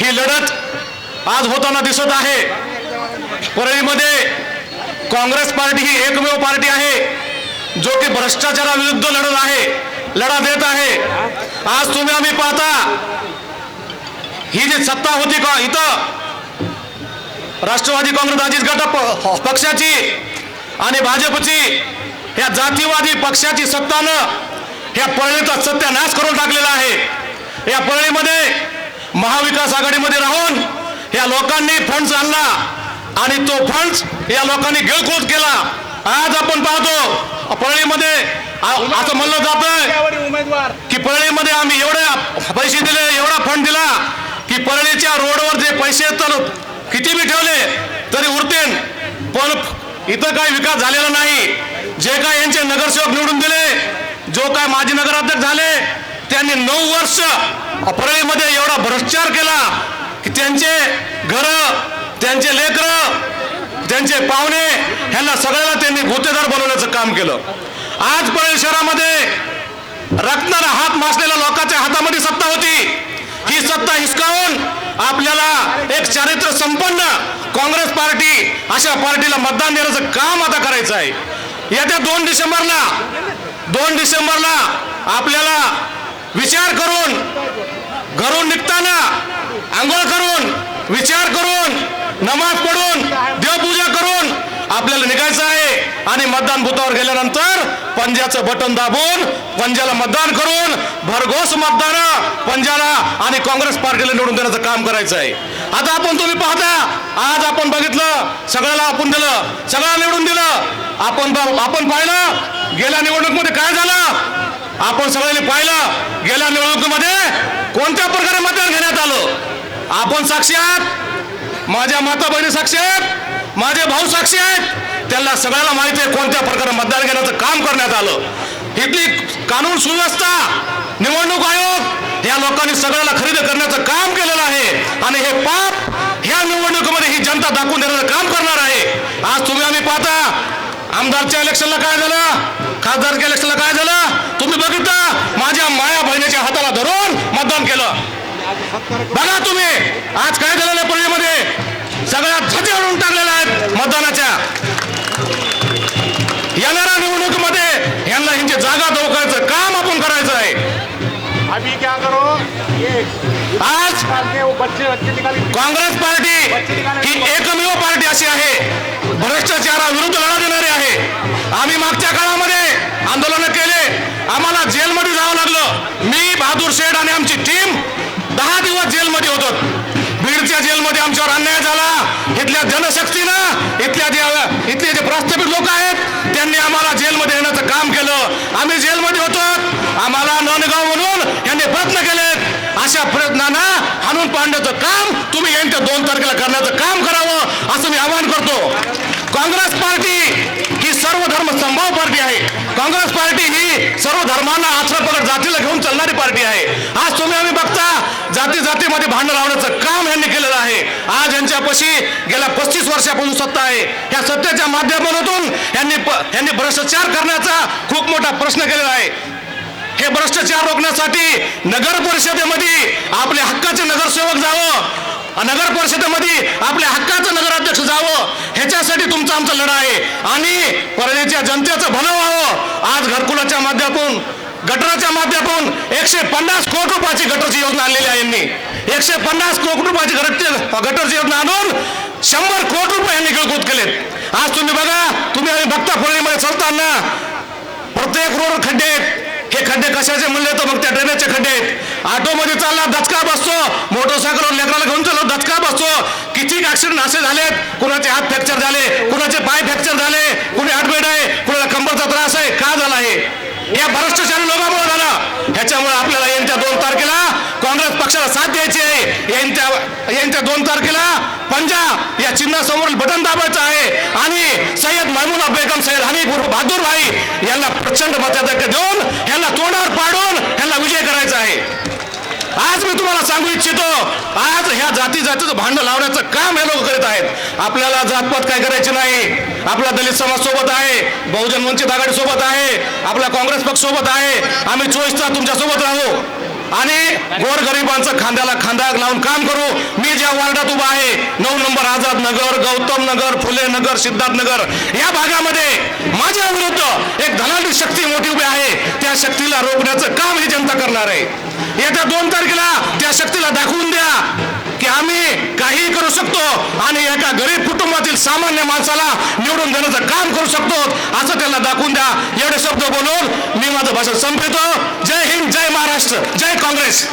ही लढत आज होताना दिसत आहे. परळीमध्ये काँग्रेस पार्टी ही एकमेव पार्टी आहे जो की भ्रष्टाचाराविरुद्ध लढत आहे लढा देत आहे. आज तुम्ही आम्ही पाहता ही जी सत्ता होती का इथं राष्ट्रवादी काँग्रेस अजित गट पक्षाची आणि भाजपची या जातीवादी पक्षाची सत्तानं ह्या परळीचा सत्यानाश करून टाकलेला आहे. या परळीमध्ये महाविकास आघाडीमध्ये राहून या लोकांनी फंड्स आणला आणि तो फंड्स या लोकांनी गिळखोत केला. आज आपण पाहतो परळीमध्ये असं म्हणलं जातं उमेदवार की परळीमध्ये आम्ही एवढे पैसे दिले एवढा फंड दिला की परळीच्या रोडवर जे पैसे तर किती बी ठेवले तरी उरतील. पण इथं काही विकास झालेला नाही. जे काय यांचे नगरसेवक निवडून दिले जो काय माजी नगराध्यक्ष झाले त्यांनी नऊ वर्ष परळीमध्ये एवढा भ्रष्टाचार केला की त्यांचे घर त्यांचे लेकर त्यांचे पाहुणे ह्यांना सगळ्याला त्यांनी गुत्तेदार बनवण्याचं काम केलं. आज परळी शहरामध्ये रक्ताना हात मासलेल्या लोकांच्या हातामध्ये सत्ता होती. ही सत्ता हिसकावून आपल्याला एक चारित्र्य संपन्न काँग्रेस पार्टी अशा पार्टीला मतदान देण्याचं काम आता करायचं आहे. येत्या दोन डिसेंबरला दोन डिसेंबरला आपल्याला विचार करून घरून निघताना आंघोळ करून विचार करून नमाज पढून देवपूजा करून आपल्याला निघायचं आहे आणि मतदान बुथावर गेल्यानंतर पंजाचं बटन दाबून पंजाला मतदान करून भरघोस मतदान पंजाला आणि काँग्रेस पार्टीला निवडून देण्याचं काम करायचं आहे. आता आपण तुम्ही पाहता आज आपण बघितलं सगळ्याला आपण दिलं सगळ्याला निवडून दिलं. आपण आपण पाहिलं गेल्या निवडणुकीमध्ये काय झालं? आपण सगळ्यांनी पाहिलं गेल्या निवडणुकीमध्ये कोणत्या प्रकारे मतदान घेण्यात आलं? आपण साक्षी आहात? माझ्या माता बहिणी साक्षी आहेत? माझे भाऊ साक्षी आहेत? त्यांना सगळ्याला माहिती आहे कोणत्या प्रकारे मतदान घेण्याचं काम करण्यात आलं. इथली कानून सुव्यवस्था निवडणूक आयोग या लोकांनी सगळ्याला खरेदी करण्याचं काम केलेलं आहे. आणि हे पाप ह्या निवडणुकीमध्ये ही जनता दाखवून देण्याचं काम करणार आहे. आज तुम्ही आम्ही पाहता आमदारच्या इलेक्शनला काय झालं? खासदारच्या इलेक्शनला काय झालं तुम्ही बघितलं माझ्या माया बहिणीच्या हाताला धरून मतदान केलं बघा तुम्ही आज काय झालेलं आहे सगळ्या छते उडून टाकलेल्या आहेत मतदानाच्या. येणाऱ्या निवडणुकीमध्ये यांना यांची जागा धोकायचं काम आपण करायचं आहे. अभी क्या करो? आज काँग्रेस पार्टी ही एकमेव पार्टी अशी आहे. भ्रष्टाचाराविरुद्ध लढा देणारी आहे. आम्ही मागच्या काळामध्ये आंदोलन केले. आम्हाला जेलमध्ये जावं लागलं. मी बहादूर शेठ आणि आमची टीम दहा दिवस जेलमध्ये होतो. बीडच्या जेलमध्ये आमच्यावर अन्याय झाला. इथल्या जनशक्तीनं इथल्या जे इथले जे प्रस्थापित लोक आहेत त्यांनी आम्हाला जेलमध्ये येण्याचं काम केलं. आम्ही जेलमध्ये होतो. आम्हाला नवनगाव म्हणून यांनी प्रयत्न केलेत. अशा प्रयत्नांना हाणून पाडण्याचं काम तुम्ही यांच्या दोन तारखेला करण्याचं काम करावं असं मी आवाहन करतो. काँग्रेस पार्टी ही सर्व धर्म संभाव पार्टी आहे. काँग्रेस पार्टी सर्व धर्मांना आश्रय पकड जातीला घेऊन चालणारी पार्टी आहे. आज तुम्ही आम्ही बघता जाती जातीमध्ये भांडण लावण्याचं काम यांनी केलेलं आहे. आज यांच्यापाशी गेल्या पस्तीस वर्षापासून सत्ता आहे. ह्या सत्तेच्या माध्यमातून यांनी प- यांनी भ्रष्टाचार करण्याचा खूप मोठा प्रश्न केलेला आहे. हे भ्रष्टाचार रोखण्यासाठी नगर परिषदेमध्ये आपले हक्काचे नगरसेवक जावं नगर परिषदेमध्ये आपल्या हक्काचं नगराध्यक्ष जावं ह्याच्यासाठी तुमचा आमचा लढा आहे. आणि परळीच्या जनतेचं भलं व्हावं. आज घरकुलाच्या माध्यमातून गटराच्या माध्यमातून एकशे पन्नास कोटी रुपयाची गटरची योजना आणलेली आहे यांनी. एकशे पन्नास कोटी रुपयाची गटरची गटरची योजना आणून शंभर कोटी रुपये यांनी गिळकूत केलेत. आज तुम्ही बघा तुम्ही आम्ही बघता परळीमध्ये प्रत्येक रोड खड्डे आहेत. हे खड्डे कशाचे म्हणले तर मग त्या ड्रेनेजचे खड्डे आहेत. ऑटोमध्ये चालला दचका बसतो. मोटरसायकलवर लेकराला घेऊन चाललो दचका बसतो. किती ऍक्सिडेंट असे झालेत? कुणाचे हात फ्रॅक्चर झाले? कुणाचे पाय फ्रॅक्चर झाले? कुणी हार्टबेट आहे? कुणाला कंबरचा त्रास आहे? का झाला आहे या भ्रष्टाचारी लोकांमुळे झाला. ह्याच्यामुळे आपल्याला यांच्या दोन तारखे पक्षाला साथ द्यायची आहे. यांच्या यांच्या दोन तारखेला पंजा या चिन्हासमोर बटन दाबायचं आहे. आणि सय्यद महमूद बेगम सय्यद हनीफ उर्फ बहादूर भाई यांना प्रचंड मताधिक्य देऊन यांना तोंडावर पाडून यांना विजय करायचा आहे. आज मी तुम्हाला सांगू इच्छितो आज ह्या जाती जातीचं भांडण लावण्याचं काम हे लोक करीत आहेत. आपल्याला जातपात काय करायची नाही. आपला दलित समाज सोबत आहे बहुजन वंचित आघाडी सोबत आहे आपला काँग्रेस पक्ष सोबत आहे. आम्ही चोवीस तास तुमच्यासोबत राहू. आणि गोरगरिबांचं खांद्याला खांदा लावून काम करू. मी ज्या वार्डात उभा आहे नऊ नंबर आझाद नगर गौतम नगर फुले नगर सिद्धार्थ नगर या भागामध्ये माझ्या विरुद्ध एक धनाढ्य शक्ती मोठी उभी आहे. त्या शक्तीला रोखण्याचं काम ही जनता करणार आहे. येत्या दोन तारखेला त्या शक्तीला दाखवून द्या की आम्ही काही करू शकतो आणि एका गरीब कुटुंब सामान्य माणसाला निवडून देण्याचं काम करू शकतो असं त्यांना दाखवून द्या. एवढे शब्द बोलून मी माझं भाषण संपवतो. जय हिंद जय महाराष्ट्र जय काँग्रेस.